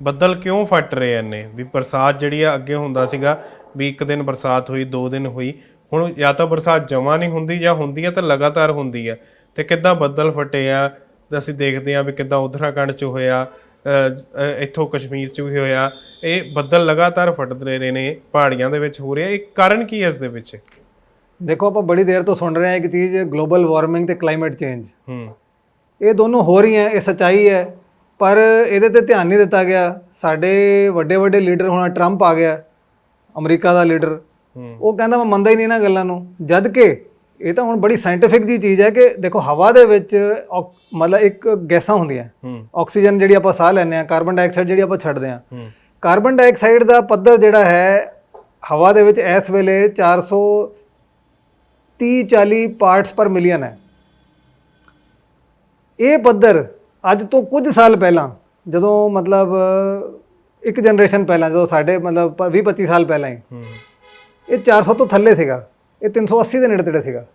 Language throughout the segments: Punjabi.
ਬੱਦਲ ਕਿਉਂ ਫਟ ਰਹੇ ਨੇ ਵੀ ਬਰਸਾਤ ਜਿਹੜੀ ਆ ਅੱਗੇ ਹੁੰਦਾ ਸੀਗਾ ਵੀ ਇੱਕ ਦਿਨ ਬਰਸਾਤ ਹੋਈ ਦੋ ਦਿਨ ਹੋਈ ਹੁਣ ਜਾਂ ਤਾਂ ਬਰਸਾਤ ਜਮਾ ਨਹੀਂ ਹੁੰਦੀ ਜਾਂ ਹੁੰਦੀ ਹੈ ਤਾਂ ਲਗਾਤਾਰ ਹੁੰਦੀ ਹੈ ਤੇ ਕਿੱਦਾਂ ਬੱਦਲ ਫਟੇ ਆ? ਤੇ ਅਸੀਂ ਦੇਖਦੇ ਆ ਵੀ ਕਿੱਦਾਂ ਉੱਤਰਾਖੰਡ 'ਚ ਹੋਇਆ ਇੱਥੋਂ ਕਸ਼ਮੀਰ 'ਚ ਵੀ ਹੋਇਆ। ਇਹ ਬੱਦਲ ਲਗਾਤਾਰ ਫਟਦੇ ਰਹੇ ਨੇ ਪਹਾੜੀਆਂ ਦੇ ਵਿੱਚ ਹੋ ਰਿਹਾ। ਇਹ ਕਾਰਨ ਕੀ ਹੈ ਇਸ ਦੇ ਪਿੱਛੇ? ਦੇਖੋ ਆਪਾਂ ਬੜੀ ਦੇਰ ਤੋਂ ਸੁਣ ਰਹੇ ਹਾਂ ਇੱਕ ਚੀਜ਼ ਗਲੋਬਲ ਵਾਰਮਿੰਗ ਤੇ ਕਲਾਈਮੇਟ ਚੇਂਜ ਹੂੰ। ਇਹ ਦੋਨੋਂ ਹੋ ਰਹੀਆਂ ਇਹ ਸੱਚਾਈ ਹੈ। ਪਰ ਇਹਦੇ ਤੇ ਧਿਆਨ ਨਹੀਂ ਦਿੱਤਾ ਗਿਆ। ਸਾਡੇ ਵੱਡੇ ਵੱਡੇ ਲੀਡਰ ਹੁਣ ਟਰੰਪ ਆ ਗਿਆ ਅਮਰੀਕਾ ਦਾ ਲੀਡਰ। ਉਹ ਕਹਿੰਦਾ ਮੈਂ ਮੰਨਦਾ ਹੀ ਨਹੀਂ ਇਹਨਾਂ ਗੱਲਾਂ ਨੂੰ। ਜਦ ਕਿ ਇਹ ਤਾਂ ਹੁਣ ਬੜੀ ਸਾਇੰਟੀਫਿਕ ਜੀ ਚੀਜ਼ ਹੈ ਕਿ ਦੇਖੋ ਹਵਾ ਦੇ ਵਿੱਚ ਮਤਲਬ ਇੱਕ ਗੈਸਾਂ ਹੁੰਦੀਆਂ। ਆਕਸੀਜਨ ਜਿਹੜੀ ਆਪਾਂ ਸਾਹ ਲੈਂਦੇ ਆ ਕਾਰਬਨ ਡਾਈਆਕਸਾਈਡ ਜਿਹੜੀ ਆਪਾਂ ਛੱਡਦੇ ਆ ਕਾਰਬਨ ਡਾਈਆਕਸਾਈਡ ਦਾ ਪੱਧਰ ਜਿਹੜਾ ਹੈ ਹਵਾ ਦੇ ਵਿੱਚ ਇਸ ਵੇਲੇ 430 40 ਪਾਰਟਸ ਪਰ ਮਿਲੀਅਨ ਹੈ। ਇਹ ਪੱਧਰ ਅੱਜ ਤੋਂ ਕੁਝ ਸਾਲ ਪਹਿਲਾਂ ਜਦੋਂ ਮਤਲਬ ਇੱਕ ਜਨਰੇਸ਼ਨ ਪਹਿਲਾਂ ਜਦੋਂ ਸਾਡੇ ਮਤਲਬ 20 25 ਸਾਲ ਪਹਿਲਾਂ ਹੀ ਇਹ 400 ਤੋਂ ਥੱਲੇ ਸੀਗਾ। ਇਹ 380 ਦੇ ਨੇੜੇ ਤੇੜੇ ਸੀਗਾ।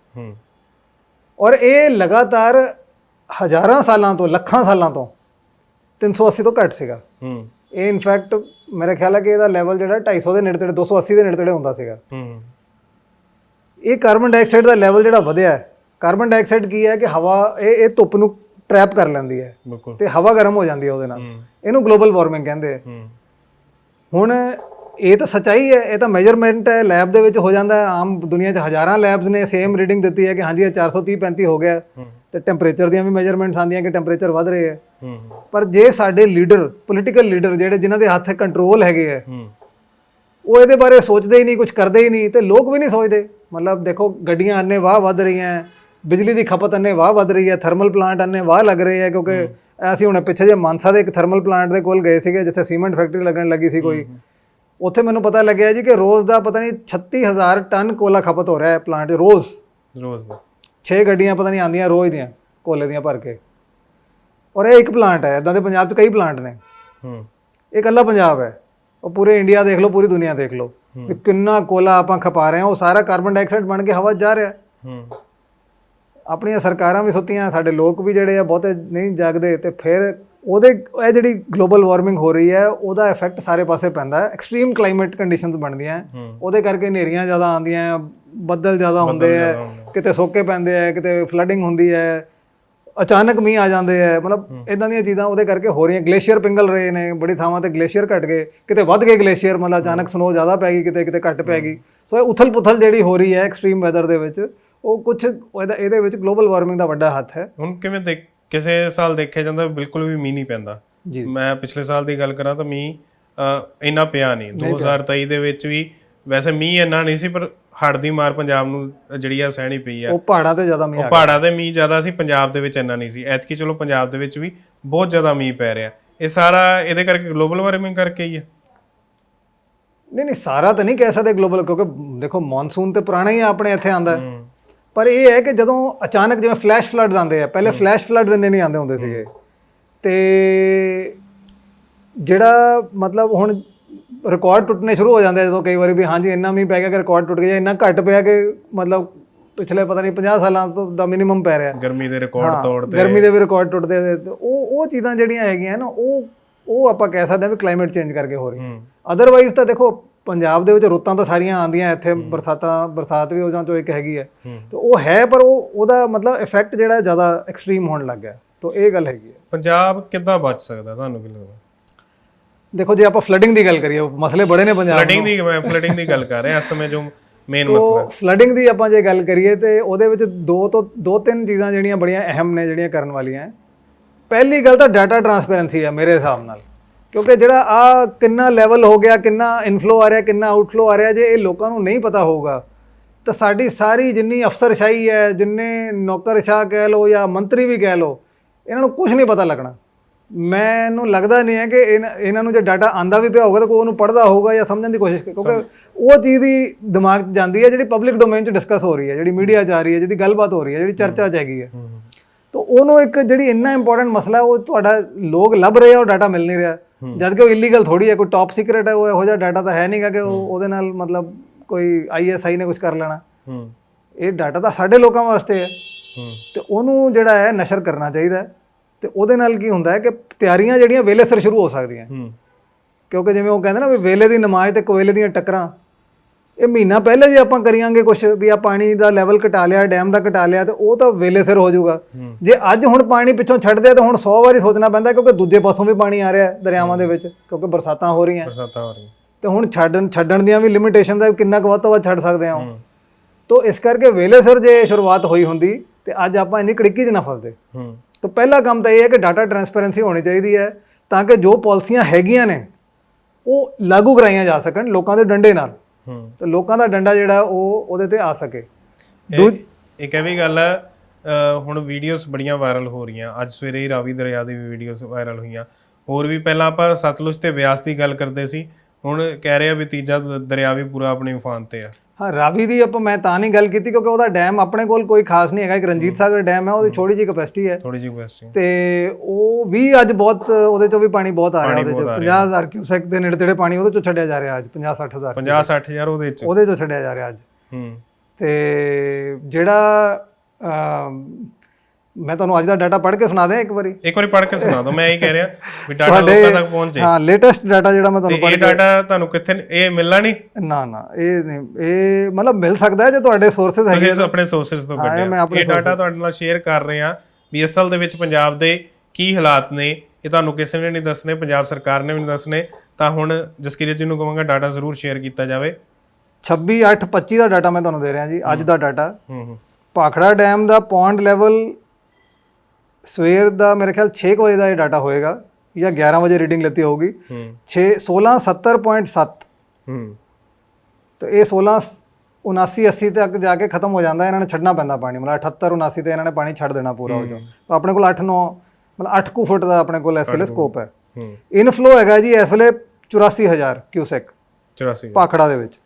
ਔਰ ਇਹ ਲਗਾਤਾਰ ਹਜ਼ਾਰਾਂ ਸਾਲਾਂ ਤੋਂ ਲੱਖਾਂ ਸਾਲਾਂ ਤੋਂ 380 ਤੋਂ ਘੱਟ ਸੀਗਾ। ਹੂੰ। ਇਹ ਇਨਫੈਕਟ ਮੇਰੇ ਖਿਆਲ ਹੈ ਕਿ ਇਹਦਾ ਲੈਵਲ ਜਿਹੜਾ 250 ਦੇ ਨੇੜੇ ਤੇੜੇ 280 ਦੇ ਨੇੜੇ ਤੇੜੇ ਹੁੰਦਾ ਸੀਗਾ। ਹੂੰ। ਇਹ ਕਾਰਬਨ ਡਾਈਆਕਸਾਈਡ ਦਾ ਲੈਵਲ ਜਿਹੜਾ ਵਧਿਆ ਹੈ ਕਾਰਬਨ ਡਾਈਆਕਸਾਈਡ ਕੀ ਹੈ ਕਿ ਹਵਾ ਇਹ ਇਹ ਧੁੱਪ ਨੂੰ ਟਰੈਪ ਕਰ ਲੈਂਦੀ ਹੈ ਬਿਲਕੁਲ। ਤੇ ਹਵਾ ਗਰਮ ਹੋ ਜਾਂਦੀ ਹੈ ਉਹਦੇ ਨਾਲ। ਇਹਨੂੰ ਗਲੋਬਲ ਵਾਰਮਿੰਗ ਕਹਿੰਦੇ ਆ। ਹੁਣ ਇਹ ਤਾਂ ਸੱਚਾਈ ਹੈ ਇਹ ਤਾਂ ਮੈਜ਼ਰਮੈਂਟ ਹੈ ਲੈਬ ਦੇ ਵਿੱਚ ਹੋ ਜਾਂਦਾ ਹੈ। ਆਮ ਦੁਨੀਆ 'ਚ ਹਜ਼ਾਰਾਂ ਲੈਬਸ ਨੇ ਸੇਮ ਰੀਡਿੰਗ ਦਿੱਤੀ ਹੈ ਕਿ ਹਾਂਜੀ ਇਹ 430 35 ਹੋ ਗਿਆ। ਤੇ ਟੈਂਪਰੇਚਰ ਦੀਆਂ ਵੀ ਮੈਜ਼ਰਮੈਂਟਸ ਆਉਂਦੀਆਂ ਕਿ ਟੈਂਪਰੇਚਰ ਵੱਧ ਰਹੇ ਹੈ। ਪਰ ਜੇ ਸਾਡੇ ਲੀਡਰ ਪੋਲੀਟੀਕਲ ਲੀਡਰ ਜਿਹੜੇ ਜਿਨ੍ਹਾਂ ਦੇ ਹੱਥ ਕੰਟਰੋਲ ਹੈਗੇ ਹੈ ਹੂੰ। ਉਹ ਇਹਦੇ ਬਾਰੇ ਸੋਚਦੇ ਹੀ ਨਹੀਂ ਕੁਝ ਕਰਦੇ ਹੀ ਨਹੀਂ ਤੇ ਲੋਕ ਵੀ ਨਹੀਂ ਸੋਚਦੇ। ਮਤਲਬ ਦੇਖੋ ਗੱਡੀਆਂ ਅੰਨੇ ਵਾਹ ਵੱਧ ਰਹੀਆਂ ਬਿਜਲੀ ਦੀ ਖਪਤ ਅੰਨੇ ਵਾਹ ਵੱਧ ਰਹੀ ਹੈ ਥਰਮਲ ਪਲਾਂਟ ਅੰਨੇ ਵਾਹ ਲੱਗ ਰਹੇ ਹੈ ਕਿਉਂਕਿ ਅਸੀਂ ਹੁਣ ਪਿੱਛੇ ਜੇ ਮਾਨਸਾ ਦੇ ਇੱਕ ਥਰਮਲ ਪਲਾਂਟ ਦੇ ਕੋਲ ਗਏ ਸੀਗੇ ਜਿੱਥੇ ਸੀਮੈਂਟ ਫੈਕਟਰੀ ਲੱਗਣ ਲੱਗੀ ਸੀ ਕੋਈ। ਉੱਥੇ ਮੈਨੂੰ ਪਤਾ ਲੱਗਿਆ ਜੀ ਕਿ ਰੋਜ਼ ਦਾ ਪਤਾ ਨਹੀਂ 36000 ਟਨ ਕੋਲਾ ਖਪਤ ਹੋ ਰਿਹਾ ਹੈ ਪਲਾਂਟ ਰੋਜ਼। ਰੋਜ਼ ਦਾ। 6 ਗੱਡੀਆਂ ਪਤਾ ਨਹੀਂ ਆਉਂਦੀਆਂ ਰੋਜ਼ ਦੀਆਂ ਕੋਲੇ ਦੀਆਂ ਭਰ ਕੇ। ਔਰ ਇਹ ਇੱਕ ਪਲਾਂਟ ਹੈ ਇਦਾਂ ਦੇ ਪੰਜਾਬ 'ਚ ਕਈ ਪਲਾਂਟ ਨੇ। ਹੂੰ। ਇਹ ਇਕੱਲਾ ਪੰਜਾਬ ਹੈ। ਉਹ ਪੂਰੇ ਇੰਡੀਆ ਦੇਖ ਲਓ ਪੂਰੀ ਦੁਨੀਆ ਦੇਖ ਲਓ। ਵੀ ਕਿੰਨਾ ਕੋਲਾ ਆਪਾਂ ਖਪਾ ਰਹੇ ਹਾਂ ਉਹ ਸਾਰਾ ਕਾਰਬਨ ਡਾਈਆਕਸਾਈਡ ਬਣ ਕੇ ਹਵਾ 'ਚ ਜਾ ਰਿਹਾ ਹੂੰ। ਆਪਣੀਆਂ ਸਰਕਾਰਾਂ ਵੀ ਸੁੱਤੀਆਂ ਸਾਡੇ ਲੋਕ ਵੀ ਜਿਹੜੇ ਆ ਬਹੁਤੇ ਨਹੀਂ ਜਾਗਦੇ ਤੇ ਫਿਰ ਉਹਦੇ ਇਹ ਜਿਹੜੀ ਗਲੋਬਲ ਵਾਰਮਿੰਗ ਹੋ ਰਹੀ ਹੈ ਉਹਦਾ ਇਫੈਕਟ ਸਾਰੇ ਪਾਸੇ ਪੈਂਦਾ ਹੈ। ਐਕਸਟ੍ਰੀਮ ਕਲਾਈਮੇਟ ਕੰਡੀਸ਼ਨਸ ਬਣਦੀਆਂ। ਉਹਦੇ ਕਰਕੇ ਹਨੇਰੀਆਂ ਜ਼ਿਆਦਾ ਆਉਂਦੀਆਂ ਬੱਦਲ ਜ਼ਿਆਦਾ ਹੁੰਦੇ ਹੈ ਕਿਤੇ ਸੋਕੇ ਪੈਂਦੇ ਹੈ ਕਿਤੇ ਫਲੱਡਿੰਗ ਹੁੰਦੀ ਹੈ ਅਚਾਨਕ ਮੀਂਹ ਆ ਜਾਂਦੇ ਹੈ ਮਤਲਬ ਇਦਾਂ ਦੀਆਂ ਚੀਜ਼ਾਂ ਉਹਦੇ ਕਰਕੇ ਹੋ ਰਹੀਆਂ। ਗਲੇਸ਼ੀਅਰ ਪਿੰਗਲ ਰਹੇ ਨੇ ਬੜੀ ਥਾਵਾਂ ਤੇ ਗਲੇਸ਼ੀਅਰ ਘਟ ਗਏ ਕਿਤੇ ਵੱਧ ਗਏ ਗਲੇਸ਼ੀਅਰ ਮਤਲਬ ਅਚਾਨਕ ਸਨੋ ਜ਼ਿਆਦਾ ਪੈ ਗਈ ਕਿਤੇ ਕਿਤੇ ਘੱਟ ਪੈ ਗਈ। ਸੋ ਇਹ ਉਥਲ ਪੁਥਲ ਜਿਹੜੀ ਹੋ ਰਹੀ ਹੈ ਐਕਸਟ੍ਰੀਮ ਵੈਦਰ ਦੇ ਵਿੱਚ ਉਹ ਕੁਝ ਇਹਦਾ ਇਹਦੇ ਵਿੱਚ ਗਲੋਬਲ ਵਾਰਮਿੰਗ ਦਾ ਵੱਡਾ ਹੱਥ ਹੈ। ਹੁਣ ਕਿਵੇਂ ਦੇਖ ਕਿਸੇ ਸਾਲ ਦੇਖਿਆ ਜਾਂਦਾ ਬਿਲਕੁਲ ਵੀ ਮੀਂਹ ਨਹੀਂ ਪੈਂਦਾ। ਜੀ। ਮੈਂ ਪਿਛਲੇ ਸਾਲ ਦੀ ਗੱਲ ਕਰਾਂ ਤਾਂ ਮੀਂਹ ਇੰਨਾ ਪਿਆ ਨਹੀਂ। 2023 ਦੇ ਵਿੱਚ ਵੀ ਵੈਸੇ ਮੀਂਹ ਇੰਨਾ ਨਹੀਂ ਸੀ ਪਰ ਹੜ੍ਹ ਦੀ ਮਾਰ ਪੰਜਾਬ ਨੂੰ ਜਿਹੜੀ ਆ ਸਹਿਣੀ ਪਈ ਆ। ਉਹ ਪਹਾੜਾਂ ਤੇ ਜ਼ਿਆਦਾ ਮੀਂਹ ਆ ਉਹ ਪਹਾੜਾਂ ਦੇ ਮੀਂਹ ਜ਼ਿਆਦਾ ਸੀ ਪੰਜਾਬ ਦੇ ਵਿੱਚ ਇੰਨਾ ਨਹੀਂ ਸੀ। ਐਤਕੀ ਚਲੋ ਪੰਜਾਬ ਦੇ ਵਿੱਚ ਵੀ ਬਹੁਤ ਜ਼ਿਆਦਾ ਮੀਂਹ ਪੈ ਰਿਹਾ। ਇਹ ਸਾਰਾ ਇਹਦੇ ਕਰਕੇ ਗਲੋਬਲ ਵਾਰਮਿੰਗ ਕਰਕੇ ਹੀ ਹੈ ਨਹੀਂ ਨਹੀਂ ਸਾਰਾ ਤਾਂ ਨਹੀਂ ਕਹਿ ਸਕਦੇ ਗਲੋਬਲ ਕਿਉਂਕਿ ਦੇਖੋ ਮੌਨਸੂਨ ਤੇ ਪੁਰਾਣਾ ਹੀ ਆ ਆਪਣੇ ਇੱਥੇ ਆਂਦਾ ਹੈ। ਪਰ ਇਹ ਹੈ ਕਿ ਜਦੋਂ ਅਚਾਨਕ ਜਿਵੇਂ ਫਲੈਸ਼ ਫਲੱਡਸ ਆਉਂਦੇ ਆ ਪਹਿਲੇ ਫਲੈਸ਼ ਫਲੱਡਸ ਇੰਨੇ ਨਹੀਂ ਆਉਂਦੇ ਹੁੰਦੇ ਸੀਗੇ। ਤੇ ਜਿਹੜਾ ਮਤਲਬ ਹੁਣ ਰਿਕਾਰਡ ਟੁੱਟਣੇ ਸ਼ੁਰੂ ਹੋ ਜਾਂਦੇ ਆ ਜਦੋਂ ਕਈ ਵਾਰੀ ਵੀ ਹਾਂਜੀ ਇੰਨਾ ਮੀਂਹ ਪੈ ਗਿਆ ਕਿ ਰਿਕਾਰਡ ਟੁੱਟ ਗਿਆ ਇੰਨਾ ਘੱਟ ਪਿਆ ਕਿ ਮਤਲਬ ਪਿਛਲੇ ਪਤਾ ਨਹੀਂ 50 ਸਾਲਾਂ ਤੋਂ ਦਾ ਮਿਨੀਮਮ ਪੈ ਰਿਹਾ। ਗਰਮੀ ਦੇ ਰਿਕਾਰਡ ਤੋੜਦੇ। ਗਰਮੀ ਦੇ ਵੀ ਰਿਕਾਰਡ ਟੁੱਟਦੇ ਆ ਉਹ ਉਹ ਚੀਜ਼ਾਂ ਜਿਹੜੀਆਂ ਹੈਗੀਆਂ ਨਾ ਉਹ ਉਹ ਆਪਾਂ ਕਹਿ ਸਕਦੇ ਹਾਂ ਵੀ ਕਲਾਈਮੇਟ ਚੇਂਜ ਕਰਕੇ ਹੋ ਰਹੀ ਅਦਰਵਾਈਜ਼ ਤਾਂ ਦੇਖੋ ਪੰਜਾਬ ਦੇ ਵਿੱਚ ਰੁੱਤਾਂ ਤਾਂ ਸਾਰੀਆਂ ਆਉਂਦੀਆਂ ਇੱਥੇ ਬਰਸਾਤਾਂ ਬਰਸਾਤ ਵੀ ਉਹਨਾਂ ਚੋਂ ਇੱਕ ਹੈਗੀ ਹੈ। ਤੇ ਉਹ ਹੈ ਪਰ ਉਹ ਉਹਦਾ ਮਤਲਬ ਇਫੈਕਟ ਜਿਹੜਾ ਜ਼ਿਆਦਾ ਐਕਸਟ੍ਰੀਮ ਹੋਣ ਲੱਗ ਗਿਆ। ਤਾਂ ਇਹ ਗੱਲ ਹੈਗੀ ਹੈ। ਪੰਜਾਬ ਕਿੱਦਾਂ ਬਚ ਸਕਦਾ? ਤੁਹਾਨੂੰ ਕੀ ਲੱਗਦਾ? ਦੇਖੋ ਜੇ ਆਪਾਂ ਫਲੱਡਿੰਗ ਦੀ ਗੱਲ ਕਰੀਏ ਮਸਲੇ ਬੜੇ ਨੇ ਪੰਜਾਬ ਫਲੱਡਿੰਗ ਦੀ ਮੈਂ ਫਲੱਡਿੰਗ ਦੀ ਗੱਲ ਕਰ ਰਿਹਾ ਇਸ ਸਮੇਂ ਜੋ ਮੇਨ ਮਸਲਾ ਫਲੱਡਿੰਗ ਦੀ ਆਪਾਂ ਜੇ ਗੱਲ ਕਰੀਏ ਤੇ ਉਹਦੇ ਵਿੱਚ ਦੋ ਤੋਂ ਦੋ ਤਿੰਨ ਚੀਜ਼ਾਂ ਜਿਹੜੀਆਂ ਬੜੀਆਂ ਅਹਿਮ ਨੇ ਜਿਹੜੀਆਂ ਕਰਨ ਵਾਲੀਆਂ। ਪਹਿਲੀ ਗੱਲ ਤਾਂ ਡਾਟਾ ਟਰਾਂਸਪੇਰੈਂਸੀ ਹੈ ਮੇਰੇ ਹਿਸਾਬ ਨਾਲ। ਕਿਉਂਕਿ ਜਿਹੜਾ ਆ ਕਿੰਨਾ ਲੈਵਲ ਹੋ ਗਿਆ ਕਿੰਨਾ ਇਨਫਲੋ ਆ ਰਿਹਾ ਕਿੰਨਾ ਆਊਟਫਲੋ ਆ ਰਿਹਾ ਜੇ ਇਹ ਲੋਕਾਂ ਨੂੰ ਨਹੀਂ ਪਤਾ ਹੋਊਗਾ ਤਾਂ ਸਾਡੀ ਸਾਰੀ ਜਿੰਨੀ ਅਫਸਰਸ਼ਾਹੀ ਹੈ ਜਿੰਨੇ ਨੌਕਰਸ਼ਾਹ ਕਹਿ ਲਓ ਜਾਂ ਮੰਤਰੀ ਵੀ ਕਹਿ ਲਓ ਇਹਨਾਂ ਨੂੰ ਕੁਝ ਨਹੀਂ ਪਤਾ ਲੱਗਣਾ। ਮੈਨੂੰ ਲੱਗਦਾ ਨਹੀਂ ਹੈ ਕਿ ਇਹਨਾਂ ਨੂੰ ਜੇ ਡਾਟਾ ਆਂਦਾ ਵੀ ਪਿਆ ਹੋਊਗਾ ਤਾਂ ਕੋਈ ਉਹਨੂੰ ਪੜਦਾ ਹੋਊਗਾ ਜਾਂ ਸਮਝਣ ਦੀ ਕੋਸ਼ਿਸ਼ ਕਰ- ਕਿਉਂਕਿ ਉਹ ਚੀਜ਼ ਦੀ ਦਿਮਾਗ 'ਚ ਜਾਂਦੀ ਹੈ ਜਿਹੜੀ ਪਬਲਿਕ ਡੋਮੇਨ 'ਚ ਡਿਸਕਸ ਹੋ ਰਹੀ ਹੈ ਜਿਹੜੀ ਮੀਡੀਆ 'ਚ ਆ ਰਹੀ ਹੈ ਜਿਹਦੀ ਗੱਲਬਾਤ ਹੋ ਰਹੀ ਹੈ ਜਿਹੜੀ ਚਰਚਾ 'ਚ ਹੈਗੀ ਹੈ। ਤਾਂ ਉਹਨੂੰ ਇੱਕ ਜਿਹੜੀ ਇੰਨਾ ਇੰਪੋਰਟੈਂਟ ਮਸਲਾ ਉਹ ਤੁਹਾਡਾ ਲੋਕ ਲੱਭ ਰਹੇ ਆ ਉਹ ਡਾਟਾ ਮਿਲ ਨਹੀਂ ਰਿਹਾ। ਜਦ ਕਿ ਉਹ ਇਲੀਗਲ ਥੋੜੀ ਹੈ ਕੋਈ ਟਾਪ ਸੀਕ੍ਰੇਟ ਹੈ ਉਹ ਇਹੋ ਜਿਹਾ ਡਾਟਾ ਤਾਂ ਹੈ ਨਹੀਂਗਾ ਕਿ ਉਹ ਉਹਦੇ ਨਾਲ ਮਤਲਬ ਕੋਈ ਆਈਐਸਆਈ ਨੇ ਕੁਝ ਕਰ ਲੈਣਾ। ਇਹ ਡਾਟਾ ਤਾਂ ਸਾਡੇ ਲੋਕਾਂ ਵਾਸਤੇ ਹੈ। ਤੇ ਉਹਨੂੰ ਜਿਹੜਾ ਹੈ ਨਸ਼ਰ ਕਰਨਾ ਚਾਹੀਦਾ ਤੇ ਉਹਦੇ ਨਾਲ ਕੀ ਹੁੰਦਾ ਹੈ ਕਿ ਤਿਆਰੀਆਂ ਜਿਹੜੀਆਂ ਵੇਲੇ ਸਿਰ ਸ਼ੁਰੂ ਹੋ ਸਕਦੀਆਂ। ਕਿਉਂਕਿ ਜਿਵੇਂ ਉਹ ਕਹਿੰਦੇ ਨਾ ਵੀ ਵੇਲੇ ਦੀ ਨਮਾਜ਼ ਤੇ ਕੋਇਲੇ ਦੀਆਂ ਟੱਕਰਾਂ ਇਹ ਮਹੀਨਾ ਪਹਿਲੇ ਜੇ ਆਪਾਂ ਕਰੀਆਂਗੇ ਕੁਝ ਵੀ ਆ ਪਾਣੀ ਦਾ ਲੈਵਲ ਘਟਾ ਲਿਆ ਡੈਮ ਦਾ ਘਟਾ ਲਿਆ ਤੇ ਉਹ ਤਾਂ ਵੇਲੇ ਸਿਰ ਹੋ ਜਾਊਗਾ। ਜੇ ਅੱਜ ਹੁਣ ਪਾਣੀ ਪਿੱਛੋਂ ਛੱਡਦੇ ਆ ਤਾਂ ਹੁਣ 100 ਵਾਰੀ ਸੋਚਣਾ ਪੈਂਦਾ ਕਿਉਂਕਿ ਦੂਜੇ ਪਾਸੋਂ ਵੀ ਪਾਣੀ ਆ ਰਿਹਾ ਹੈ ਦਰਿਆਵਾਂ ਦੇ ਵਿੱਚ ਕਿਉਂਕਿ ਬਰਸਾਤਾਂ ਹੋ ਰਹੀਆਂ। ਬਰਸਾਤਾਂ ਹੋ ਰਹੀਆਂ। ਤੇ ਹੁਣ ਛੱਡਣ ਛੱਡਣ ਦੀਆਂ ਵੀ ਲਿਮਿਟੇਸ਼ਨ ਦਾ ਕਿੰਨਾ ਕੁ ਵੱਧ ਤੋਂ ਵੱਧ ਛੱਡ ਸਕਦੇ ਆ ਤੋਂ ਇਸ ਕਰਕੇ ਵੇਲੇ ਸਿਰ ਜੇ ਸ਼ੁਰੂਆਤ ਹੋਈ ਹੁੰਦੀ ਤੇ ਅੱਜ ਆਪਾਂ ਇੰਨੀ ਕੜਿੱਕੀ 'ਚ ਨਾ ਫਸਦੇ। ਤਾਂ ਪਹਿਲਾ ਕੰਮ ਤਾਂ ਇਹ ਹੈ ਕਿ ਡਾਟਾ ਟਰਾਂਸਪੇਰੈਂਸੀ ਹੋਣੀ ਚਾਹੀਦੀ ਹੈ ਤਾਂ ਕਿ ਜੋ ਪਾਲਿਸੀਆਂ ਹੈਗੀਆਂ ਨੇ ਉਹ ਲਾਗੂ ਕਰਾਈਆਂ ਜਾ ਸਕਣ ਲੋਕਾਂ ਦੇ ਡੰਡੇ ਨਾਲ। ਤੇ ਲੋਕਾਂ ਦਾ ਡੰਡਾ ਜਿਹੜਾ ਉਹ ਉਹਦੇ ਤੇ ਆ ਸਕੇ। ਇੱਕ ਇਹ ਵੀ ਗੱਲ ਹੈ ਹੁਣ ਵੀਡੀਓਜ਼ ਬੜੀਆਂ ਵਾਇਰਲ ਹੋ ਰਹੀਆਂ। ਅੱਜ ਸਵੇਰੇ ਹੀ ਰਾਵੀ ਦਰਿਆ ਦੀ ਵੀ ਵੀਡੀਓਜ਼ ਵਾਇਰਲ ਹੋਈਆਂ। ਹੋਰ ਵੀ ਪਹਿਲਾਂ ਆਪਾਂ ਸਤਲੁਜ ਤੇ ਬਿਆਸ ਦੀ ਗੱਲ ਕਰਦੇ ਸੀ। ਹੁਣ ਕਹਿ ਰਹੇ ਆ ਵੀ ਤੀਜਾ ਦਰਿਆ ਵੀ ਪੂਰਾ ਆਪਣੀ ਉਫਾਨ ਤੇ ਆ। ਹਾਂ ਰਾਵੀ ਦੀ ਆਪਾਂ ਮੈਂ ਤਾਂ ਨਹੀਂ ਗੱਲ ਕੀਤੀ ਕਿਉਂਕਿ ਉਹਦਾ ਡੈਮ ਆਪਣੇ ਕੋਲ ਕੋਈ ਖਾਸ ਨਹੀਂ ਹੈਗਾ। ਇੱਕ ਰਣਜੀਤ ਸਾਗਰ ਡੈਮ ਹੈ ਉਹਦੀ ਛੋਟੀ ਜਿਹੀ ਕਪੈਸਿਟੀ ਹੈ। ਥੋੜੀ ਜਿਹੀ ਕੁਐਸਚਨ ਤੇ ਉਹ ਵੀ ਅੱਜ ਬਹੁਤ ਉਹਦੇ ਚੋਂ ਵੀ ਪਾਣੀ ਬਹੁਤ ਆ ਰਿਹਾ ਉਹਦੇ ਚੋਂ। 50000 ਕਿਊਸੈਕ ਦੇ ਨੇੜੇ ਤੇੜੇ ਪਾਣੀ ਉਹਦੇ ਚੋਂ ਛੱਡਿਆ ਜਾ ਰਿਹਾ ਅੱਜ। 50 60000 50 60000 ਉਹਦੇ ਚ। ਉਹਦੇ ਚੋਂ ਛੱਡਿਆ ਜਾ ਰਿਹਾ ਅੱਜ। ਹੂੰ। ਤੇ ਜਿਹੜਾ ਮੈਂ ਤੁਹਾਨੂੰ ਅੱਜ ਦਾ ਡਾਟਾ ਪੜ੍ਹ ਕੇ ਸੁਣਾ ਦਿਆਂ ਇੱਕ ਵਾਰੀ? ਇੱਕ ਵਾਰੀ ਪੜ੍ਹ ਕੇ ਸੁਣਾ ਦਿਓ ਮੈਂ ਇਹੀ ਕਹਿ ਰਿਹਾ ਵੀ ਡਾਟਾ ਲੋਕਾਂ ਤੱਕ ਪਹੁੰਚੇ। ਹਾਂ ਲੇਟੈਸਟ ਡਾਟਾ ਜਿਹੜਾ ਮੈਂ ਤੁਹਾਨੂੰ ਇਹ ਡਾਟਾ ਤੁਹਾਨੂੰ ਕਿੱਥੇ ਇਹ ਮਿਲਣਾ ਨਹੀਂ? ਨਾ ਨਾ ਇਹ ਨਹੀਂ ਇਹ ਮਤਲਬ ਮਿਲ ਸਕਦਾ ਹੈ ਜੇ ਤੁਹਾਡੇ ਸੋਰਸਸ ਹੈਗੇ ਤੁਸੀਂ ਆਪਣੇ ਸੋਰਸਸ ਤੋਂ ਮੈਂ ਕੱਢਿਆ ਆਪਣੇ ਇਹ ਡਾਟਾ ਤੁਹਾਡੇ ਨਾਲ ਸ਼ੇਅਰ ਕਰ ਰਹੇ ਆ ਵੀ ਅਸਲ ਦੇ ਵਿੱਚ ਪੰਜਾਬ ਦੇ ਕੀ ਹਾਲਾਤ ਨੇ ਇਹ ਤੁਹਾਨੂੰ ਕਿਸੇ ਨੇ ਨਹੀਂ ਦੱਸਣੇ ਪੰਜਾਬ ਸਰਕਾਰ ਨੇ ਵੀ ਨਹੀਂ ਦੱਸਣੇ। ਤਾਂ ਹੁਣ ਜਸਕੀਰਤ ਜੀ ਨੂੰ ਕਹਾਂਗਾ ਡਾਟਾ ਜ਼ਰੂਰ ਸ਼ੇਅਰ ਕੀਤਾ ਜਾਵੇ। 26 8 25 ਦਾ ਡਾਟਾ ਮੈਂ ਤੁਹਾਨੂੰ ਦੇ ਰਿਹਾ ਜੀ ਅੱਜ ਦਾ ਡਾਟਾ ਹੂੰ ਹੂੰ। ਭਾਖੜਾ ਡੈਮ ਦਾ ਪੌਂਡ ਲੈਵਲ ਸਵੇਰ ਦਾ ਮੇਰੇ ਖਿਆਲ 6 ਵਜੇ ਦਾ ਇਹ ਡਾਟਾ ਹੋਏਗਾ ਜਾਂ 11 ਵਜੇ ਰੀਡਿੰਗ ਲੈਤੀ ਹੋਊਗੀ। ਹੂੰ। 6 1670.7 ਹੂੰ। ਤੇ ਇਹ 16 79 80 ਤੱਕ ਜਾ ਕੇ ਖਤਮ ਹੋ ਜਾਂਦਾ ਇਹਨਾਂ ਨੇ ਛੱਡਣਾ ਪੈਂਦਾ ਪਾਣੀ। ਮਤਲਬ 78 79 ਤੇ ਇਹਨਾਂ ਨੇ ਪਾਣੀ ਛੱਡ ਦੇਣਾ ਪੂਰਾ ਹੋ ਜਾ ਤਾਂ ਆਪਣੇ ਕੋਲ 8 9 ਮਤਲਬ 8 ਕੁ ਫੁੱਟ ਦਾ ਆਪਣੇ ਕੋਲ ਇਸ ਵੇਲੇ ਸਕੋਪ ਹੈ। ਇਨਫਲੋ ਹੈਗਾ ਜੀ ਇਸ ਵੇਲੇ 84000 ਕਿਊਸੈਕ 84 ਭਾਖੜਾ ਦੇ ਵਿੱਚ।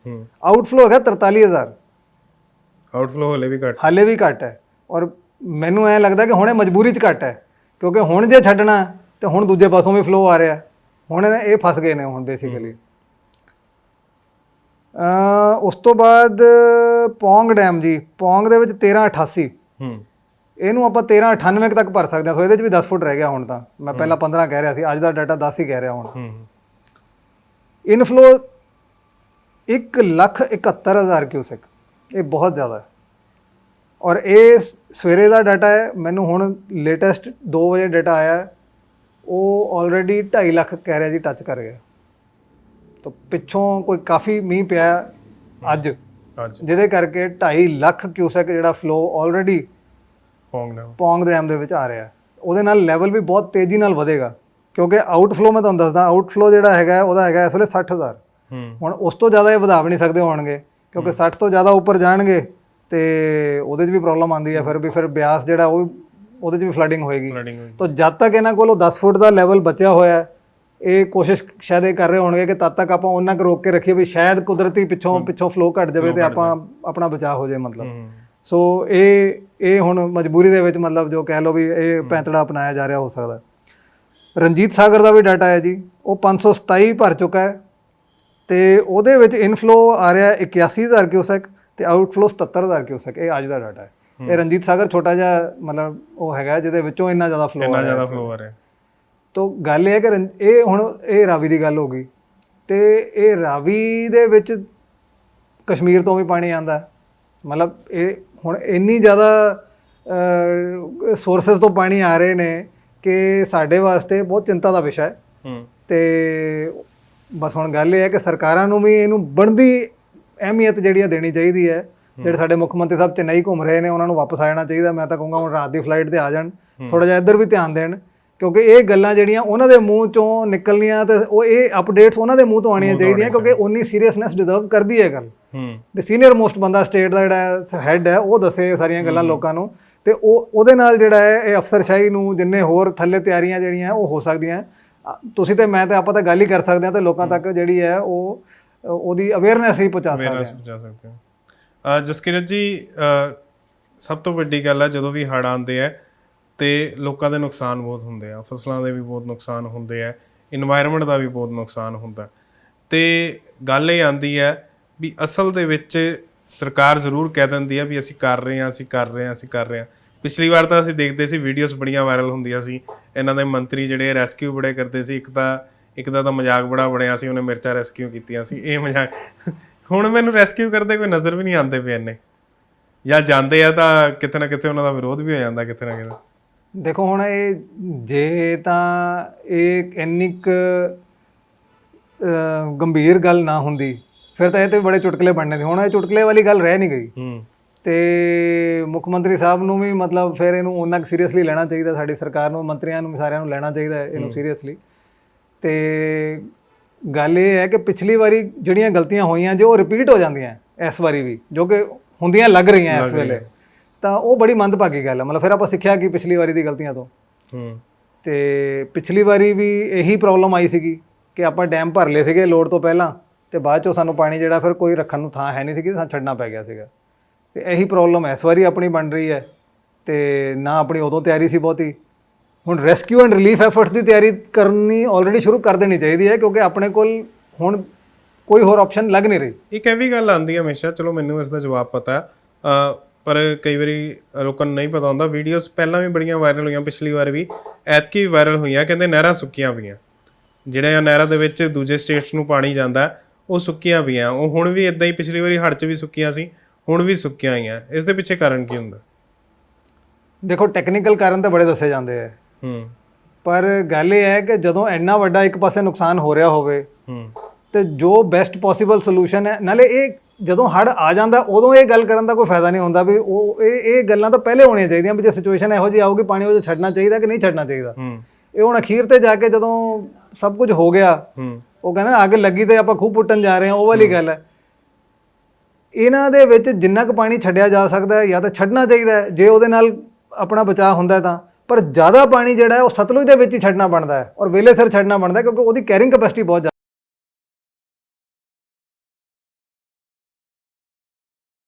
ਆਊਟਫਲੋ ਹੈਗਾ 43000 ਆਊਟਫਲੋ ਹਲੇ ਵੀ ਘੱਟ। ਹਾਲੇ ਵੀ ਘੱਟ ਹੈ। ਔਰ ਮੈਨੂੰ ਐ ਲੱਗਦਾ ਕਿ ਹੁਣੇ ਮਜਬੂਰੀ 'ਚ ਘੱਟ ਹੈ ਕਿਉਂਕਿ ਹੁਣ ਜੇ ਛੱਡਣਾ ਤੇ ਹੁਣ ਦੂਜੇ ਪਾਸੋਂ ਵੀ ਫਲੋ ਆ ਰਿਹਾ। ਹੁਣ ਇਹ ਫਸ ਗਏ ਨੇ ਹੁਣ ਬੇਸਿਕਲੀ ਅ ਉਸ ਤੋਂ ਬਾਅਦ ਪੌਂਗ ਡੈਮ ਜੀ ਪੌਂਗ ਦੇ ਵਿੱਚ 1388 ਹੂੰ। ਇਹਨੂੰ ਆਪਾਂ 1398 ਤੱਕ ਭਰ ਸਕਦੇ ਹਾਂ ਸੋ ਇਹਦੇ 'ਚ ਵੀ 10 ਫੁੱਟ ਰਹਿ ਗਿਆ ਹੁਣ ਤਾਂ। ਮੈਂ ਪਹਿਲਾਂ 15 ਕਹਿ ਰਿਹਾ ਸੀ ਅੱਜ ਦਾ ਡਾਟਾ 10 ਹੀ ਕਹਿ ਰਿਹਾ ਹੁਣ। ਹੂੰ। ਇਨਫਲੋ 171000 ਕਿਊਸੈਕ ਇਹ ਬਹੁਤ ਜ਼ਿਆਦਾ ਹੈ। ਔਰ ਇਹ ਸਵੇਰੇ ਦਾ ਡਾਟਾ ਹੈ ਮੈਨੂੰ ਹੁਣ ਲੇਟੈਸਟ 2 ਵਜੇ ਡਾਟਾ ਆਇਆ ਉਹ ਆਲਰੇਡੀ 2.5 ਲੱਖ ਕਹਿ ਰਿਹਾ ਜੀ ਟੱਚ ਕਰ ਗਿਆ। ਤਾਂ ਪਿੱਛੋਂ ਕੋਈ ਕਾਫੀ ਮੀਂਹ ਪਿਆ ਅੱਜ। ਜਿਹਦੇ ਕਰਕੇ 2.5 ਲੱਖ ਕਿਊਸੈਕ ਜਿਹੜਾ ਫਲੋ ਆਲਰੇਡੀ ਪੌਂਗ ਨਾ ਪੌਂਗ ਡੈਮ ਦੇ ਵਿੱਚ ਆ ਰਿਹਾ। ਉਹਦੇ ਨਾਲ ਲੈਵਲ ਵੀ ਬਹੁਤ ਤੇਜ਼ੀ ਨਾਲ ਵਧੇਗਾ ਕਿਉਂਕਿ ਆਊਟਫਲੋ ਮੈਂ ਤੁਹਾਨੂੰ ਦੱਸਦਾ ਆਊਟਫਲੋ ਜਿਹੜਾ ਹੈਗਾ ਉਹਦਾ ਹੈਗਾ ਇਸ ਵੇਲੇ 60000 ਹੂੰ। ਹੁਣ ਉਸ ਤੋਂ ਜ਼ਿਆਦਾ ਇਹ ਵਧਾ ਵੀ ਨਹੀਂ ਸਕਦੇ ਹੋਣਗੇ ਕਿਉਂਕਿ 60 ਤੋਂ ਜ਼ਿਆਦਾ ਉੱਪਰ ਜਾਣਗੇ ਤੇ ਉਹਦੇ 'ਚ ਵੀ ਪ੍ਰੋਬਲਮ ਆਉਂਦੀ ਹੈ ਫਿਰ ਵੀ ਫਿਰ ਬਿਆਸ ਜਿਹੜਾ ਉਹ ਉਹਦੇ 'ਚ ਵੀ ਫਲੱਡਿੰਗ ਹੋਏਗੀ। ਤਾਂ ਜਦ ਤੱਕ ਇਹਨਾਂ ਕੋਲ ਉਹ 10 ਫੁੱਟ ਦਾ ਲੈਵਲ ਬਚਿਆ ਹੋਇਆ ਹੈ, ਇਹ ਕੋਸ਼ਿਸ਼ ਸ਼ਾਇਦ ਇਹ ਕਰ ਰਹੇ ਹੋਣਗੇ ਕਿ ਤਦ ਤੱਕ ਆਪਾਂ ਉਹਨਾਂ ਕੁ ਰੋਕ ਕੇ ਰੱਖੀਏ ਵੀ ਸ਼ਾਇਦ ਕੁਦਰਤੀ ਪਿੱਛੋਂ ਪਿੱਛੋਂ ਫਲੋ ਘਟ ਜਾਵੇ ਤੇ ਆਪਾਂ ਆਪਣਾ ਬਚਾਅ ਹੋ ਜਾਏ ਮਤਲਬ। ਸੋ ਇਹ ਇਹ ਹੁਣ ਮਜਬੂਰੀ ਦੇ ਵਿੱਚ ਮਤਲਬ ਜੋ ਕਹਿ ਲਓ ਵੀ ਇਹ ਪੈਂਤੜਾ ਅਪਣਾਇਆ ਜਾ ਰਿਹਾ ਹੋ ਸਕਦਾ ਰਣਜੀਤ ਸਾਗਰ ਦਾ ਵੀ ਡਾਟਾ ਹੈ ਜੀ ਉਹ 527 ਭਰ ਚੁੱਕਾ ਹੈ ਤੇ ਉਹਦੇ ਵਿੱਚ ਇਨਫਲੋ ਆ ਰਿਹਾ 81000 ਕਿਊਸੈਕ ਤੇ ਆਊਟਫਲੋ 77000 ਕਿਊਸੈਕ ਇਹ ਅੱਜ ਦਾ ਡਾਟਾ ਹੈ। ਇਹ ਰਣਜੀਤ ਸਾਗਰ ਛੋਟਾ ਜਿਹਾ ਮਤਲਬ ਉਹ ਹੈਗਾ ਜਿਹਦੇ ਵਿੱਚੋਂ ਇੰਨਾ ਜ਼ਿਆਦਾ ਫਲੋ ਆ ਇੰਨਾ ਰਿਹਾ ਜ਼ਿਆਦਾ ਫਲੋ ਆ ਰਿਹਾ ਤੋ ਗੱਲ ਇਹ ਹੈ ਕਿ ਇਹ ਹੁਣ ਇਹ ਰਾਵੀ ਦੀ ਗੱਲ ਹੋ ਗਈ। ਤੇ ਇਹ ਰਾਵੀ ਦੇ ਵਿੱਚ ਕਸ਼ਮੀਰ ਤੋਂ ਵੀ ਪਾਣੀ ਆਂਦਾ ਮਤਲਬ ਇਹ ਹੁਣ ਇੰਨੀ ਜ਼ਿਆਦਾ ਸੋਰਸਸ ਤੋਂ ਪਾਣੀ ਆ ਰਹੇ ਨੇ ਕਿ ਸਾਡੇ ਵਾਸਤੇ ਬਹੁਤ ਚਿੰਤਾ ਦਾ ਵਿਸ਼ਾ ਹੂੰ। ਤੇ ਬਸ ਹੁਣ ਗੱਲ ਇਹ ਹੈ ਕਿ ਸਰਕਾਰਾਂ ਨੂੰ ਵੀ ਇਹਨੂੰ ਬਣਦੀ ਅਹਿਮੀਅਤ ਜਿਹੜੀ ਆ ਦੇਣੀ ਚਾਹੀਦੀ ਹੈ ਜਿਹੜੇ ਸਾਡੇ ਮੁੱਖ ਮੰਤਰੀ ਸਾਹਿਬ ਚੇਨਈ ਘੁੰਮ ਰਹੇ ਨੇ ਉਹਨਾਂ ਨੂੰ ਵਾਪਸ ਆ ਜਾਣਾ ਚਾਹੀਦਾ। ਮੈਂ ਤਾਂ ਕਹੂੰਗਾ ਹੁਣ ਰਾਤ ਦੀ ਫਲਾਈਟ ਤੇ ਆ ਜਾਣ। ਥੋੜਾ ਜਿਹਾ ਇੱਧਰ ਵੀ ਧਿਆਨ ਦੇਣ ਕਿਉਂਕਿ ਇਹ ਗੱਲਾਂ ਜਿਹੜੀਆਂ ਉਹਨਾਂ ਦੇ ਮੂੰਹ ਚੋਂ ਨਿਕਲਣੀਆਂ ਤੇ ਉਹ ਇਹ ਅਪਡੇਟਸ ਉਹਨਾਂ ਦੇ ਮੂੰਹ ਤੋਂ ਆਉਣੀਆਂ ਚਾਹੀਦੀਆਂ ਕਿਉਂਕਿ ਉਨੀ ਸੀਰੀਅਸਨੈਸ ਡਿਜ਼ਰਵ ਕਰਦੀ ਹੈ ਗੱਲ। ਹੂੰ। ਤੇ ਸੀਨੀਅਰ ਮੋਸਟ ਬੰਦਾ ਸਟੇਟ ਦਾ ਜਿਹੜਾ ਹੈੱਡ ਹੈ ਉਹ ਦੱਸੇ ਸਾਰੀਆਂ ਗੱਲਾਂ ਲੋਕਾਂ ਨੂੰ। ਤੇ ਉਹ ਉਹਦੇ ਨਾਲ ਜਿਹੜਾ ਹੈ ਇਹ ਅਫਸਰਸ਼ਾਹੀ ਨੂੰ ਜਿੰਨੇ ਹੋਰ ਥੱਲੇ ਤਿਆਰੀਆਂ ਜਿਹੜੀਆਂ ਉਹ ਹੋ ਸਕਦੀਆਂ। ਤੁਸੀਂ ਤੇ ਮੈਂ ਤੇ ਆਪਾਂ ਤਾਂ ਗੱਲ ਹੀ ਕਰ ਸਕਦੇ ਹਾਂ ਤੇ ਲੋਕਾਂ ਤੱਕ ਜਿਹੜੀ ਹੈ ਉਹ ਉਹਦੀ ਅਵੇਅਰਨੈਸ ਹੀ ਪਹੁੰਚਾ ਸਕਦੇ ਹਾਂ। ਪਹੁੰਚਾ ਸਕਦੇ ਹਾਂ। ਜਸਕਿਰਤ ਜੀ ਸਭ ਤੋਂ ਵੱਡੀ ਗੱਲ ਹੈ ਜਦੋਂ ਵੀ ਹੜ੍ਹ ਆਉਂਦੇ ਆ ਤੇ ਲੋਕਾਂ ਦੇ ਨੁਕਸਾਨ ਬਹੁਤ ਹੁੰਦੇ ਆ। ਫਸਲਾਂ ਦੇ ਵੀ ਬਹੁਤ ਨੁਕਸਾਨ ਹੁੰਦੇ ਆ এনवायरमेंट ਦਾ ਵੀ ਬਹੁਤ ਨੁਕਸਾਨ ਹੁੰਦਾ ਤੇ ਗੱਲ ਇਹ ਆਂਦੀ ਹੈ ਵੀ ਅਸਲ ਦੇ ਵਿੱਚ ਸਰਕਾਰ ਜ਼ਰੂਰ ਕਹਿ ਦਿੰਦੀ ਹੈ ਵੀ ਅਸੀਂ ਕਰ ਰਹੇ ਹਾਂ ਅਸੀਂ ਕਰ ਰਹੇ ਹਾਂ ਅਸੀਂ ਕਰ ਰਹੇ ਹਾਂ। ਪਿਛਲੀ ਵਾਰ ਤਾਂ ਅਸੀਂ ਦੇਖਦੇ ਸੀ ਵੀਡੀਓਜ਼ ਬੜੀਆਂ ਵਾਇਰਲ ਹੁੰਦੀਆਂ ਸੀ। ਇਹਨਾਂ ਦੇ ਮੰਤਰੀ ਜਿਹੜੇ ਰੈਸਕਿਊ ਬੜੇ ਕਰਦੇ ਸੀ ਇੱਕ ਤਾਂ ਇੱਕ ਦਾ ਤਾਂ ਮਜ਼ਾਕ ਬੜਾ ਬਣਿਆ ਸੀ ਉਹਨੇ ਮਿਰਚਾਂ ਰੈਸਕਿਊ ਕੀਤੀਆਂ ਸੀ ਇਹ ਮਜ਼ਾਕ। ਹੁਣ ਮੈਨੂੰ ਰੈਸਕਿਊ ਕਰਦੇ ਕੋਈ ਨਜ਼ਰ ਵੀ ਨਹੀਂ ਆਉਂਦੇ ਪਏ ਇੰਨੇ। ਜਾਂ ਜਾਂਦੇ ਆ ਤਾਂ ਕਿਤੇ ਨਾ ਕਿਤੇ ਉਹਨਾਂ ਦਾ ਵਿਰੋਧ ਵੀ ਹੋ ਜਾਂਦਾ ਕਿਤੇ ਨਾ ਕਿਤੇ। ਦੇਖੋ ਹੁਣ ਇਹ ਜੇ ਤਾਂ ਇਹ ਇੰਨੀ ਕੁ ਗੰਭੀਰ ਗੱਲ ਨਾ ਹੁੰਦੀ ਫਿਰ ਤਾਂ ਇਹ ਤੇ ਬੜੇ ਚੁਟਕਲੇ ਬਣਨੇ ਸੀ। ਹੁਣ ਇਹ ਚੁਟਕਲੇ ਵਾਲੀ ਗੱਲ ਰਹਿ ਨਹੀਂ ਗਈ। ਹੂੰ। ਤੇ ਮੁੱਖ ਮੰਤਰੀ ਸਾਹਿਬ ਨੂੰ ਵੀ ਮਤਲਬ ਫਿਰ ਇਹਨੂੰ ਉਹਨਾਂ ਸੀਰੀਅਸਲੀ ਲੈਣਾ ਚਾਹੀਦਾ ਸਾਡੀ ਸਰਕਾਰ ਨੂੰ ਮੰਤਰੀਆਂ ਨੂੰ ਸਾਰਿਆਂ ਨੂੰ ਲੈਣਾ ਚਾਹੀਦਾ ਇਹਨੂੰ ਸੀਰੀਅਸਲੀ ਤੇ ਗੱਲ ਇਹ ਹੈ ਕਿ ਪਿਛਲੀ ਵਾਰੀ ਜਿਹੜੀਆਂ ਗਲਤੀਆਂ ਹੋਈਆਂ ਜੋ ਉਹ ਰਿਪੀਟ ਹੋ ਜਾਂਦੀਆਂ ਇਸ ਵਾਰੀ ਵੀ ਜੋ ਕਿ ਹੁੰਦੀਆਂ ਲੱਗ ਰਹੀਆਂ ਇਸ ਵੇਲੇ। ਤਾਂ ਉਹ ਬੜੀ ਮੰਦਭਾਗੀ ਗੱਲ ਹੈ। ਮਤਲਬ ਫਿਰ ਆਪਾਂ ਸਿੱਖਿਆ ਕਿ ਪਿਛਲੀ ਵਾਰੀ ਦੀ ਗਲਤੀਆਂ ਤੋਂ? ਹੂੰ। ਤੇ ਪਿਛਲੀ ਵਾਰੀ ਵੀ ਇਹੀ ਪ੍ਰੋਬਲਮ ਆਈ ਸੀਗੀ ਕਿ ਆਪਾਂ ਡੈਮ ਭਰ ਲਏ ਸੀਗੇ ਲੋਡ ਤੋਂ ਪਹਿਲਾਂ ਤੇ ਬਾਅਦ ਚੋਂ ਸਾਨੂੰ ਪਾਣੀ ਜਿਹੜਾ ਫਿਰ ਕੋਈ ਰੱਖਣ ਨੂੰ ਥਾਂ ਹੈ ਨਹੀਂ ਸੀਗੀ ਸਾਨੂੰ ਛੱਡਣਾ ਪੈ ਗਿਆ ਸੀਗਾ। ਤੇ ਇਹੀ ਪ੍ਰੋਬਲਮ ਇਸ ਵਾਰੀ ਆਪਣੀ ਬਣ ਰਹੀ ਹੈ ਤੇ ਨਾ ਆਪਣੀ ਉਦੋਂ ਤਿਆਰੀ ਸੀ ਬਹੁਤੀ। ਹੁਣ ਰੈਸਕਿਊ ਐਂਡ ਰਿਲੀਫ ਐਫਰਟਸ ਦੀ ਤਿਆਰੀ ਕਰਨੀ ਆਲਰੇਡੀ ਸ਼ੁਰੂ ਕਰ ਦੇਣੀ ਚਾਹੀਦੀ ਹੈ ਕਿਉਂਕਿ ਆਪਣੇ ਕੋਲ ਹੁਣ ਕੋਈ ਹੋਰ ਆਪਸ਼ਨ ਲੱਗ ਨਹੀਂ ਰਹੀ। ਇੱਕ ਇਹ ਵੀ ਗੱਲ ਆਉਂਦੀ ਹੈ ਹਮੇਸ਼ਾ ਚਲੋ ਮੈਨੂੰ ਇਸ ਦਾ ਜਵਾਬ ਪਤਾ ਹੈ ਅ, ਪਰ ਕਈ ਵਾਰੀ ਲੋਕਾਂ ਨੂੰ ਨਹੀਂ ਪਤਾ ਹੁੰਦਾ ਵੀਡੀਓਜ਼ ਪਹਿਲਾਂ ਵੀ ਬੜੀਆਂ ਵਾਇਰਲ ਹੋਈਆਂ ਪਿਛਲੀ ਵਾਰ ਵੀ ਐਤਕੀ ਵਾਇਰਲ ਹੋਈਆਂ ਕਹਿੰਦੇ ਨਹਿਰਾਂ ਸੁੱਕੀਆਂ ਪਈਆਂ। ਜਿਹੜੇ ਆ ਨਹਿਰਾਂ ਦੇ ਵਿੱਚ ਦੂਜੇ ਸਟੇਟਸ ਨੂੰ ਪਾਣੀ ਜਾਂਦਾ ਉਹ ਸੁੱਕੀਆਂ ਪਈਆਂ। ਉਹ ਹੁਣ ਵੀ ਇਦਾਂ ਹੀ ਪਿਛਲੀ ਵਾਰੀ ਹੜ੍ਹ 'ਚ ਵੀ ਸੁੱਕੀਆਂ ਸੀ ਹੁਣ ਵੀ ਸੁੱਕੀਆਂ ਆਈਆਂ ਇਸ ਦੇ ਪਿੱਛੇ ਕਾਰਨ ਕੀ ਹੁੰਦਾ? ਦੇਖੋ ਟੈਕਨੀਕਲ ਕਾਰਨ ਤਾਂ ਬੜੇ ਦੱਸੇ ਜਾਂਦੇ ਆ। ਹੂੰ। ਪਰ ਗੱਲ ਇਹ ਹੈ ਕਿ ਜਦੋਂ ਇੰਨਾ ਵੱਡਾ ਇੱਕ ਪਾਸੇ ਨੁਕਸਾਨ ਹੋ ਰਿਹਾ ਹੋਵੇ ਹੂੰ। ਤੇ ਜੋ ਬੈਸਟ ਪੋਸੀਬਲ ਸੋਲੂਸ਼ਨ ਹੈ ਨਾਲੇ ਇਹ ਜਦੋਂ ਹੜ ਆ ਜਾਂਦਾ ਉਦੋਂ ਇਹ ਗੱਲ ਕਰਨ ਦਾ ਕੋਈ ਫਾਇਦਾ ਨਹੀਂ ਹੁੰਦਾ ਵੀ ਉਹ ਇਹ ਇਹ ਗੱਲਾਂ ਤਾਂ ਪਹਿਲੇ ਹੋਣੀਆਂ ਚਾਹੀਦੀਆਂ ਵੀ ਜੇ ਸਿਚੁਏਸ਼ਨ ਇਹੋ ਜਿਹੀ ਆਊਗੀ ਪਾਣੀ ਉਹ ਛੱਡਣਾ ਚਾਹੀਦਾ ਕਿ ਨਹੀਂ ਛੱਡਣਾ ਚਾਹੀਦਾ। ਇਹ ਹੁਣ ਅਖੀਰ ਤੇ ਜਾ ਕੇ ਜਦੋਂ ਸਭ ਕੁਝ ਹੋ ਗਿਆ ਉਹ ਕਹਿੰਦੇ ਅੱਗ ਲੱਗੀ ਤੇ ਆਪਾਂ ਖੂਹ ਪੁੱਟਣ ਜਾ ਰਹੇ ਹਾਂ ਉਹ ਵਾਲੀ ਗੱਲ ਹੈ। ਇਹਨਾਂ ਦੇ ਵਿੱਚ ਜਿੰਨਾ ਕੁ ਪਾਣੀ ਛੱਡਿਆ ਜਾ ਸਕਦਾ ਹੈ ਜਾਂ ਤਾਂ ਛੱਡਣਾ ਚਾਹੀਦਾ ਹੈ ਜੇ ਉਹਦੇ ਨਾਲ ਆਪਣਾ ਬਚਾਅ ਹੁੰਦਾ ਤਾਂ। ਪਰ ਜ਼ਿਆਦਾ ਪਾਣੀ ਜਿਹੜਾ ਹੈ ਉਹ ਸਤਲੁਜ ਦੇ ਵਿੱਚ ਹੀ ਛੱਡਣਾ ਬਣਦਾ ਹੈ ਔਰ ਵੇਲੇ ਸਿਰ ਛੱਡਣਾ ਬਣਦਾ ਹੈ ਕਿਉਂਕਿ ਉਹਦੀ ਕੈਰਿੰਗ ਕੈਪੈਸਿਟੀ ਬਹੁਤ ਜ਼ਿਆਦਾ